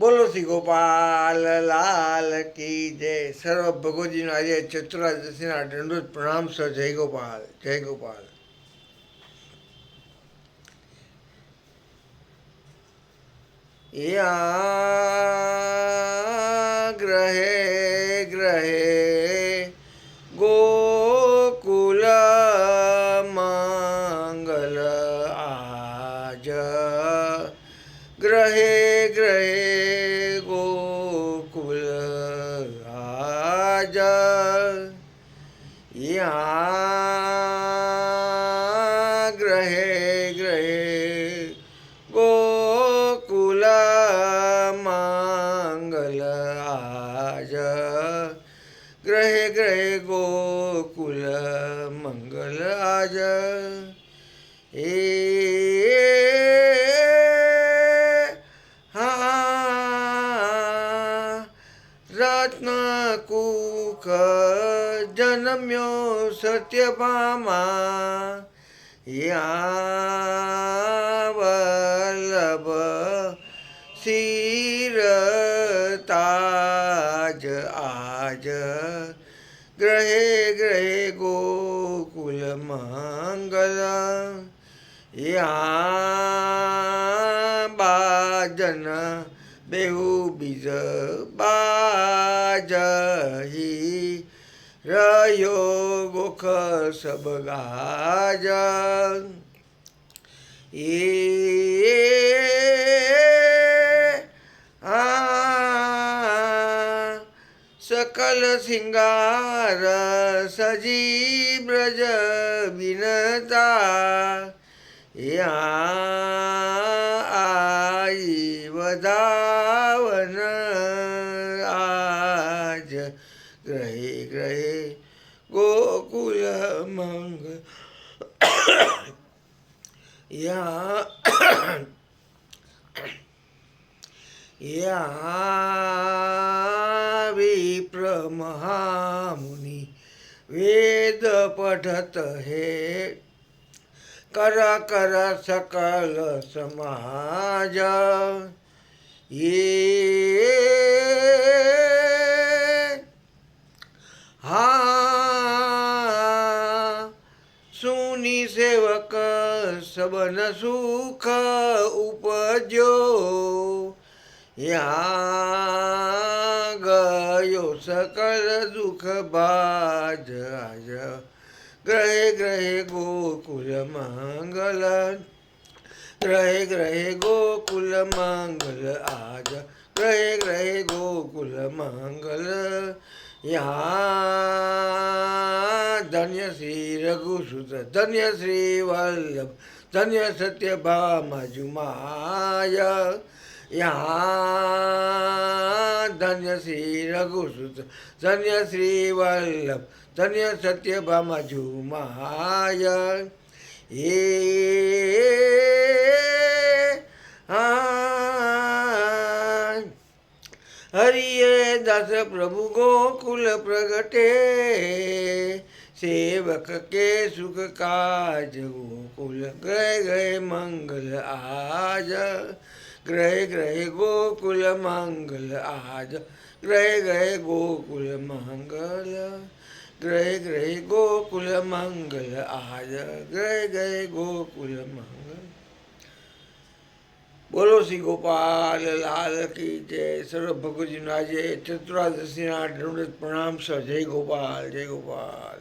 બોલો શ્રી ગોપાલ લાલ કી જય સર્વ ભગવતીનો આજે ચતુરાદશીના દંડોત પ્રણામ સર જય ગોપાલ જય ગોપાલ યા ગ્રહે ગ્રહે ગોકુલ મંગલ આજ ગ્રહે ગ્રહે ग्रहे ग्रहे गोकुल मंगल आज। ग्रहे ग्रहे गोकुल मंगल आज। ए हाँ रत्नकू કુક જન્મ્યો સત્યભામા યા વલ્લભ તાજ આજ. ગ્રહે ગ્રહે ગોકુલ મંગલ. યા બાજન બેહુ બીજ બાજહી. रयो गोख सब गाजा ये आ सकल सिंगार सजी ब्रज विनता। या आई वदावन आज। रहे रहे गोकुल मंग। यहाँ यहाँ विप्रमहामुनि वेद पठत हे। कर कर सकल समाज। ये હા સુની સેવક સબન સુખ ઉપજ્યો યા ગયો સકલ દુઃખ બાજ આજ. ગ્રહે ગ્રહે ગોકુલ મંગલ. ગ્રહે ગ્રહે ગોકુલ મંગલ આજ. ગ્રહે ગ્રહે ગોકુલ મંગલ. यहाँ धन्य श्री रघुसुत, धन्य श्री वल्लभ, धन्य सत्य भामा यहाँ धन्य श्री रघुसुत, धन्य श्री वल्लभ, धन्य सत्य भामा झुमाय ये हाँ हरिय दस प्रभु गोकुल प्रगटे। सेवक के सुख काज गोकुल, ग्रह ग्रह मंगल आज। ग्रह ग्रह गोकुल मंगल आज। ग्रह ग्रह गोकुल मंगल, ग्रह ग्रह गोकुल मंगल आज। ग्रह ग्रह गोकुल मंगल। બોલો શ્રી ગોપાલ, લાલ કી જય, સર્વ ભગવતીનો આજે ચતુરાદશીના દંડ પ્રણામ સર. જય ગોપાલ જય ગોપાલ.